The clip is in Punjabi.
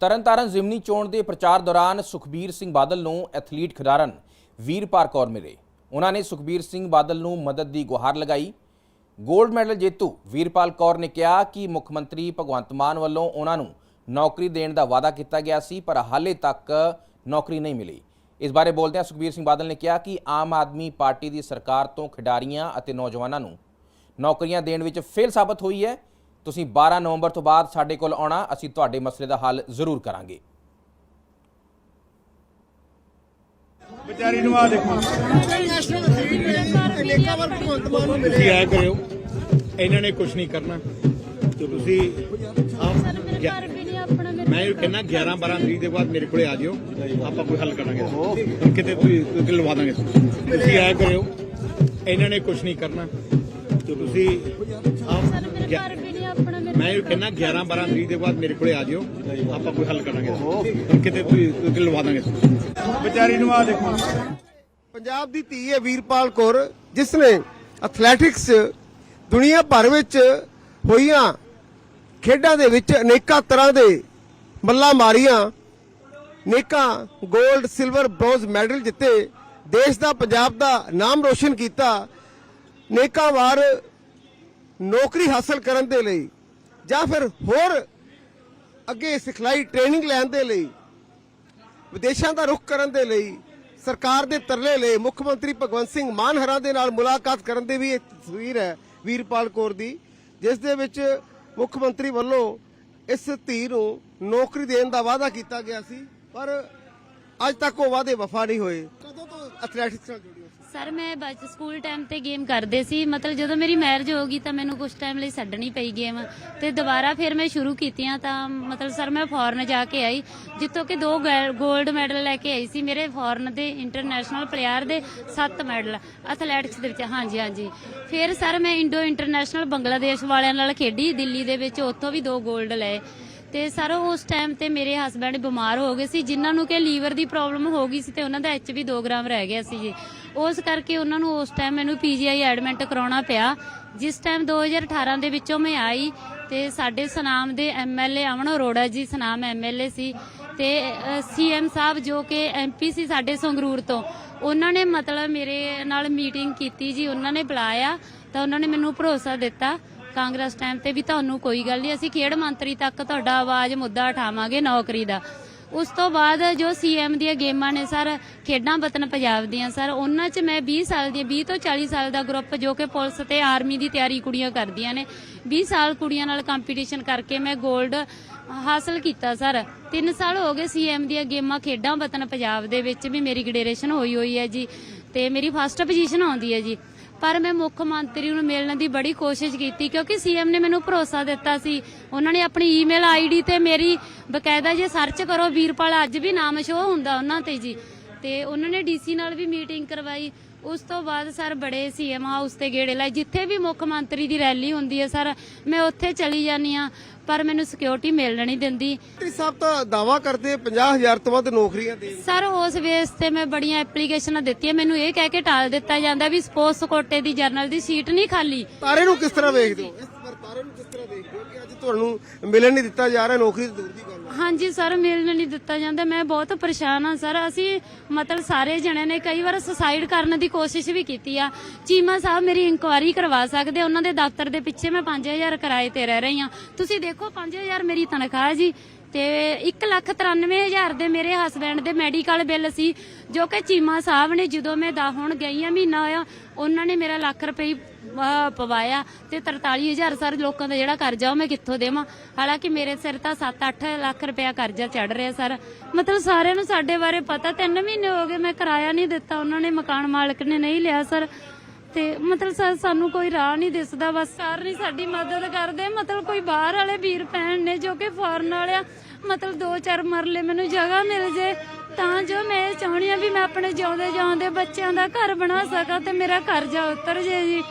ਤਰਨਤਾਰਨ ਜ਼ਿਮਨੀ ਚੋਣ ਦੇ ਪ੍ਰਚਾਰ ਦੌਰਾਨ ਸੁਖਬੀਰ ਸਿੰਘ ਬਾਦਲ ਨੂੰ ਐਥਲੀਟ ਖਿਡਾਰਨ ਵੀਰਪਾਲ ਕੌਰ ਮਿਲੇ। ਉਹਨਾਂ ਨੇ ਸੁਖਬੀਰ ਸਿੰਘ ਬਾਦਲ ਨੂੰ ਮਦਦ ਦੀ ਗੁਹਾਰ ਲਗਾਈ। 골ਡ ਮੈਡਲ ਜੇਤੂ ਵੀਰਪਾਲ ਕੌਰ ਨੇ ਕਿਹਾ ਕਿ ਮੁੱਖ ਮੰਤਰੀ ਭਗਵੰਤ ਮਾਨ ਵੱਲੋਂ ਉਹਨਾਂ ਨੂੰ ਨੌਕਰੀ ਦੇਣ ਦਾ ਵਾਅਦਾ ਕੀਤਾ ਗਿਆ ਸੀ, ਪਰ ਹਾਲੇ ਤੱਕ ਨੌਕਰੀ ਨਹੀਂ ਮਿਲੀ। ਇਸ ਬਾਰੇ ਬੋਲਦਿਆਂ ਸੁਖਬੀਰ ਸਿੰਘ ਬਾਦਲ ਨੇ ਕਿਹਾ ਕਿ ਆਮ ਆਦਮੀ ਪਾਰਟੀ ਦੀ ਸਰਕਾਰ ਤੋਂ ਖਿਡਾਰੀਆਂ ਅਤੇ ਨੌਜਵਾਨਾਂ ਨੂੰ ਨੌਕਰੀਆਂ ਦੇਣ ਵਿੱਚ ਫੇਲ ਸਾਬਤ ਹੋਈ ਹੈ। ਤੁਸੀਂ 12 ਨਵੰਬਰ ਤੋਂ ਬਾਅਦ ਸਾਡੇ ਕੋਲ ਆਉਣਾ, ਅਸੀਂ ਤੁਹਾਡੇ ਮਸਲੇ ਦਾ ਹੱਲ ਜ਼ਰੂਰ ਕਰਾਂਗੇ। ਵਿਚਾਰੀ ਨੂੰ ਆ ਦੇਖੋ। ਤੁਸੀਂ ਆਇਆ ਕਰਿਓ, ਇਹਨਾਂ ਨੇ ਕੁਝ ਨਹੀਂ ਕਰਨਾ। ਤੇ ਤੁਸੀਂ ਆਪ ਘਰ ਮੈਂ ਇਹ ਕਹਿੰਦਾ 11 12 ਤਰੀਕ ਦੇ ਬਾਅਦ ਮੇਰੇ ਕੋਲੇ ਆ ਜਿਓ, ਆਪਾਂ ਕੋਈ ਹੱਲ ਕਰਾਂਗੇ। ਹੁਣ ਕਿਤੇ ਤੁਸੀਂ ਤੁਸੀਂ ਲਵਾ ਦਾਂਗੇ। ਤੁਸੀਂ ਆਇਆ ਕਰਿਓ, ਇਹਨਾਂ ਨੇ ਕੁਝ ਨਹੀਂ ਕਰਨਾ। ਤੇ ਤੁਸੀਂ ਆਪ ਮੇਰੇ ਆਪਣਾ ਮੇਰੇ ਮੈਂ ਇਹ ਕਹਿੰਦਾ 11 12 ਤਰੀਕ ਦੇ ਬਾਅਦ ਮੇਰੇ ਕੋਲੇ ਆ ਜਿਓ। ਆਪਾਂ ਕੋਈ ਹੱਲ ਕਰਾਂਗੇ। ਹੁਣ ਕਿਤੇ ਤੁਸੀਂ ਤੁਸੀਂ ਲਵਾ ਦਾਂਗੇ। ਵਿਚਾਰੀ ਨੂੰ ਆ ਦੇਖੋ। ਪੰਜਾਬ ਦੀ ਧੀ ਹੈ ਵੀਰਪਾਲ ਕੌਰ ਜਿਸ ਨੇ ਐਥਲੈਟਿਕਸ ਦੁਨੀਆ ਭਰ ਵਿੱਚ ਹੋਈਆਂ ਖੇਡਾਂ ਦੇ ਵਿੱਚ ਅਨੇਕਾਂ ਤਰ੍ਹਾਂ ਦੇ ਮੱਲਾਂ ਮਾਰੀਆਂ। ਅਨੇਕਾਂ 골ਡ ਸਿਲਵਰ ਬ੍ਰੌਂਜ਼ ਮੈਡਲ ਜਿੱਤੇ। ਦੇਸ਼ ਦਾ ਪੰਜਾਬ ਦਾ ਨਾਮ ਰੋਸ਼ਨ ਕੀਤਾ। ਅਨੇਕਾਂ ਵਾਰ ਨੌਕਰੀ ਹਾਸਲ ਕਰਨ ਦੇ ਲਈ ਜਾਂ ਫਿਰ ਹੋਰ ਅੱਗੇ ਸਿਖਲਾਈ ਟ੍ਰੇਨਿੰਗ ਲੈਣ ਦੇ ਲਈ, ਵਿਦੇਸ਼ਾਂ ਦਾ ਰੁਖ ਕਰਨ ਦੇ ਲਈ, ਸਰਕਾਰ ਦੇ ਤਰਲੇ ਲਈ ਮੁੱਖ ਮੰਤਰੀ ਭਗਵੰਤ ਸਿੰਘ ਮਾਨ ਹਰਾਂ ਦੇ ਨਾਲ ਮੁਲਾਕਾਤ ਕਰਨ ਦੀ ਵੀ ਇਹ ਤਸਵੀਰ ਹੈ ਵੀਰਪਾਲ ਕੌਰ ਦੀ, ਜਿਸ ਦੇ ਵਿੱਚ ਮੁੱਖ ਮੰਤਰੀ ਵੱਲੋਂ ਇਸ ਧੀ ਨੂੰ ਨੌਕਰੀ ਦੇਣ ਦਾ ਵਾਅਦਾ ਕੀਤਾ ਗਿਆ ਸੀ, ਪਰ ਅੱਜ ਤੱਕ ਉਹ ਵਾਅਦੇ ਵਫਾ ਨਹੀਂ ਹੋਏ। ਕਦੋਂ ਤੋਂ ਐਥਲੈਟਿਕਸ ਨਾਲ ਜੁੜੀ ਸਰ, ਮੈਂ ਬਚ ਸਕੂਲ ਟਾਈਮ ਤੇ ਗੇਮ ਕਰਦੇ ਸੀ। ਮਤਲਬ ਜਦੋਂ ਮੇਰੀ ਮੈਰਿਜ ਹੋ ਗਈ ਤਾਂ ਮੈਨੂੰ ਕੁਝ ਟਾਈਮ ਲਈ ਛੱਡਣੀ ਪਈ ਗੇਮ ਤੇ ਦੁਬਾਰਾ ਫਿਰ ਮੈਂ ਸ਼ੁਰੂ ਕੀਤੀਆਂ ਤਾਂ ਮਤਲਬ ਸਰ, ਮੈਂ ਫੋਰਨ ਜਾ ਕੇ ਆਈ। ਜਿੱਥੋਂ ਕਿ ਦੋ 골ਡ ਮੈਡਲ ਲੈ ਕੇ ਆਈ ਸੀ ਮੇਰੇ ਫੋਰਨ ਦੇ ਇੰਟਰਨੈਸ਼ਨਲ ਪਲੇਅਰ ਦੇ 7 ਮੈਡਲ ਐਥਲੈਟਿਕਸ ਦੇ ਵਿੱਚ। ਹਾਂਜੀ ਹਾਂਜੀ। ਫਿਰ ਸਰ, ਮੈਂ ਇੰਡੋ ਇੰਟਰਨੈਸ਼ਨਲ ਬੰਗਲਾਦੇਸ਼ ਵਾਲਿਆਂ ਨਾਲ ਖੇਡੀ, ਦਿੱਲੀ ਦੇ ਵਿੱਚ ਉੱਥੋਂ ਵੀ ਦੋ 골ਡ ਲਏ। ਤੇ ਸਰ, ਉਸ ਟਾਈਮ ਤੇ ਮੇਰੇ ਹਸਬੰਡ ਬਿਮਾਰ ਹੋ ਗਏ ਸੀ। ਜਿਨ੍ਹਾਂ ਨੂੰ ਕਿ ਲੀਵਰ ਦੀ ਪ੍ਰੋਬਲਮ ਹੋ ਗਈ ਸੀ ਤੇ ਉਹਨਾਂ ਦਾ ਐਚਬੀ 2 ਗ੍ਰਾਮ ਰਹਿ ਗਿਆ ਸੀ ਜੀ। ਉਸ ਕਰਕੇ ਉਹਨਾਂ ਨੂੰ ਉਸ ਟਾਈਮ ਮੈਨੂੰ ਪੀਜੀਆਈ ਐਡਮਿਟ ਕਰਾਉਣਾ ਪਿਆ। ਜਿਸ ਟਾਈਮ 2018 ਦੇ ਵਿੱਚੋਂ ਮੈਂ ਆਈ ਤੇ ਸਾਡੇ ਸਨਾਮ ਦੇ ਐਮਐਲਏ ਅਮਨ ਅਰੋੜਾ ਜੀ ਸਨਾਮ ਐਮਐਲਏ ਸੀ ਤੇ ਸੀਐਮ ਸਾਹਿਬ ਜੋ ਕਿ ਐਮਪੀ ਸੀ ਸਾਡੇ ਸੰਗਰੂਰ ਤੋਂ, ਉਹਨਾਂ ਨੇ ਮਤਲਬ ਮੇਰੇ ਨਾਲ ਮੀਟਿੰਗ ਕੀਤੀ ਜੀ, ਉਹਨਾਂ ਨੇ ਬੁਲਾਇਆ ਤਾਂ ਉਹਨਾਂ ਨੇ ਮੈਨੂੰ ਭਰੋਸਾ ਦਿੱਤਾ। ਕਾਂਗਰਸ ਟਾਈਮ ਤੇ ਵੀ ਤੁਹਾਨੂੰ ਕੋਈ ਗੱਲ ਨਹੀਂ, ਅਸੀਂ ਖੇਡ ਮੰਤਰੀ ਤੱਕ ਤੁਹਾਡਾ ਆਵਾਜ਼ ਮੁੱਦਾ ਉਠਾਵਾਂਗੇ ਨੌਕਰੀ ਦਾ। ਉਸ ਤੋਂ ਬਾਅਦ ਜੋ ਸੀਐਮ ਦੀਆਂ ਗੇਮਾਂ ਨੇ ਸਰ, ਖੇਡਾਂ ਵਤਨ ਪੰਜਾਬ ਦੀਆਂ, ਸਰ, ਉਹਨਾਂ 'ਚ ਮੈਂ 20 ਸਾਲ ਦੀ 20 ਤੋਂ 40 ਸਾਲ ਦਾ ਗਰੁੱਪ ਜੋ ਕਿ ਪੁਲਿਸ ਤੇ ਆਰਮੀ ਦੀ ਤਿਆਰੀ ਕੁੜੀਆਂ ਕਰਦੀਆਂ ਨੇ 20 ਸਾਲ ਕੁੜੀਆਂ ਨਾਲ ਕੰਪੀਟੀਸ਼ਨ ਕਰਕੇ ਮੈਂ 골ਡ ਹਾਸਲ ਕੀਤਾ, ਸਰ। 3 ਸਾਲ ਹੋ ਗਏ ਸੀਐਮ ਦੀਆਂ ਗੇਮਾਂ ਖੇਡਾਂ ਵਤਨ ਪੰਜਾਬ ਦੇ ਵਿੱਚ ਵੀ ਮੇਰੀ ਗ੍ਰੈਜੂਏਸ਼ਨ ਹੋਈ ਹੋਈ ਹੈ ਜੀ ਤੇ ਮੇਰੀ ਫਸਟ ਪੋਜੀਸ਼ਨ ਆਉਂਦੀ ਹੈ ਜੀ। ਪਰ ਮੈਂ ਮੁੱਖ ਮੰਤਰੀ ਨੂੰ ਮਿਲਣ ਦੀ ਬੜੀ ਕੋਸ਼ਿਸ਼ ਕੀਤੀ ਕਿਉਂਕਿ ਸੀਐਮ ਨੇ ਮੈਨੂੰ ਭਰੋਸਾ ਦਿੱਤਾ ਸੀ। ਉਹਨਾਂ ਨੇ ਆਪਣੀ ਈਮੇਲ ਆਈਡੀ ਤੇ ਮੇਰੀ ਬਕਾਇਦਾ ਜੇ ਸਰਚ ਕਰੋ ਵੀਰਪਾਲ, ਅੱਜ ਵੀ ਨਾਮ ਸ਼ੋ ਹੁੰਦਾ ਉਹਨਾਂ ਤੇ ਜੀ। ਤੇ ਉਹਨਾਂ ਨੇ ਡੀਸੀ ਨਾਲ ਵੀ ਮੀਟਿੰਗ ਕਰਵਾਈ। ਉਸ ਤੋਂ ਬਾਅਦ ਸਰ ਬੜੇ ਸੀਐਮ ਹਾਊਸ ਤੇ ਗੇੜੇ ਲਾਏ। ਜਿੱਥੇ ਵੀ ਮੁੱਖ ਮੰਤਰੀ ਦੀ ਰੈਲੀ ਹੁੰਦੀ ਹੈ ਸਰ ਮੈਂ ਉੱਥੇ ਚਲੀ ਜਾਂਦੀ ਆ ਪਰ ਮੈਨੂੰ ਸਿਕਿਉਰਿਟੀ ਮਿਲ ਨਹੀਂ ਦਿੰਦੀ। ਮੰਤਰੀ ਸਾਹਿਬ ਤਾਂ ਦਾਵਾ ਕਰਦੇ 50000 ਤੋਂ ਵੱਧ ਨੌਕਰੀਆਂ ਦੇ। ਸਰ ਉਸ ਬੇਸ ਤੇ ਮੈਂ ਬੜੀਆਂ ਐਪਲੀਕੇਸ਼ਨਾਂ ਦਿੱਤੀਆਂ। ਮੈਨੂੰ ਇਹ ਕਹਿ ਕੇ ਟਾਲ ਦਿੱਤਾ ਜਾਂਦਾ ਵੀ ਸਪੋਰਟਸ ਕੋਟੇ ਦੀ ਜਰਨਲ ਦੀ ਸੀਟ ਨਹੀਂ ਖਾਲੀ। ਤਾਰੇ ਨੂੰ ਕਿਸ ਤਰ੍ਹਾਂ ਵੇਖਦੇ ਹੋ? ਇਸ ਵਾਰ ਤਾਰੇ ਨੂੰ ਕਿਸ ਤਰ੍ਹਾਂ ਦੇਖਦੇ ਹੋ ਕਿ ਅੱਜ ਤੁਹਾਨੂੰ ਮਿਲਣ ਨਹੀਂ ਦਿੱਤਾ ਜਾ ਰਿਹਾ ਨੌਕਰੀ ਦੂਰ ਦੀ ਗੱਲ ਹਾਂਜੀ, ਸਰ ਮਿਲਣ ਨਹੀਂ ਦਿੱਤਾ ਜਾਂਦਾ। ਮੈਂ ਬਹੁਤ ਪਰੇਸ਼ਾਨ ਹਾਂ, ਸਰ। ਅਸੀਂ ਮਤਲਬ ਸਾਰੇ ਜਣੇ ਨੇ ਕਈ ਵਾਰ ਸੁਸਾਈਡ ਕਰਨ ਦੀ ਕੋਸ਼ਿਸ਼ ਵੀ ਕੀਤੀ ਆ। ਚੀਮਾ ਸਾਹਿਬ, ਮੇਰੀ ਇਨਕੁਆਇਰੀ ਕਰਵਾ ਸਕਦੇ? ਉਹਨਾਂ ਦੇ ਦਫ਼ਤਰ ਦੇ ਪਿੱਛੇ ਮੈਂ 5000 ਕਿਰਾਏ ਤੇ ਰਹਿ ਰਹੀ ਹਾਂ। ਤੁਸੀਂ ਦੇਖੋ 5000 ਮੇਰੀ ਤਨਖਾਹ ਜੀ। ਤੇ 193000 ਦੇ ਮੇਰੇ ਹਸਬੰਡ ਦੇ ਮੈਡੀਕਲ ਬਿੱਲ ਸੀ, ਜੋ ਕਿ ਚੀਮਾ ਸਾਹਿਬ ਨੇ ਜਦੋਂ ਮੈਂ ਦਾ ਹੁਣ ਗਈ ਆ ਮਹੀਨਾ ਹੋਇਆ, ਉਹਨਾਂ ਨੇ ਮੇਰਾ ਲੱਖ ਰੁਪਏ ਪਵਾਇਆ ਤੇ 43000 ਸਰ ਲੋਕਾਂ ਦਾ ਜਿਹੜਾ ਕਰਜ਼ਾ ਉਹ ਮੈਂ ਕਿੱਥੋਂ ਦੇਵਾਂ? ਹਾਲਾਂਕਿ ਮੇਰੇ ਸਿਰ ਤਾਂ 7-8 ਲੱਖ ਰੁਪਇਆ ਕਰਜ਼ਾ ਚੜ ਰਿਹਾ ਸਰ। ਮਤਲਬ ਸਾਰਿਆਂ ਨੂੰ ਸਾਡੇ ਬਾਰੇ ਪਤਾ, ਤਿੰਨ ਮਹੀਨੇ ਹੋ ਗਏ ਮੈਂ ਕਿਰਾਇਆ ਨਹੀਂ ਦਿੱਤਾ, ਉਹਨਾਂ ਨੇ ਮਕਾਨ ਮਾਲਕ ਨੇ ਨਹੀਂ ਲਿਆ ਸਰ। ਤੇ ਮਤਲਬ ਸਾ- ਸਾਨੂੰ ਕੋਈ ਰਾਹ ਨਹੀਂ ਦਿਸਦਾ, ਬਸ ਸਰ ਨਹੀਂ ਸਾਡੀ ਮਦਦ ਕਰਦੇ, ਮਤਲਬ ਕੋਈ ਬਾਹਰ ਵਾਲੇ ਵੀਰ ਭੈਣ ਨੇ ਜੋ ਕਿ ਫੋਰਨ ਵਾਲਿਆ ਮਤਲਬ ਦੋ ਚਾਰ ਮਰਲੇ ਮੈਨੂੰ ਜਗ੍ਹਾ ਮਿਲ ਜੇ, ਤਾਂ ਜੋ ਮੈਂ ਇਹ ਚਾਹੁੰਦੀ ਆ ਵੀ ਮੈਂ ਆਪਣੇ ਜਿਉਂਦੇ ਜਾਉਂਦੇ ਬੱਚਿਆਂ ਦਾ ਘਰ ਬਣਾ ਸਕਾਂ ਤੇ ਮੇਰਾ ਕਰਜ਼ਾ ਉਤਰ ਜੇ ਜੀ।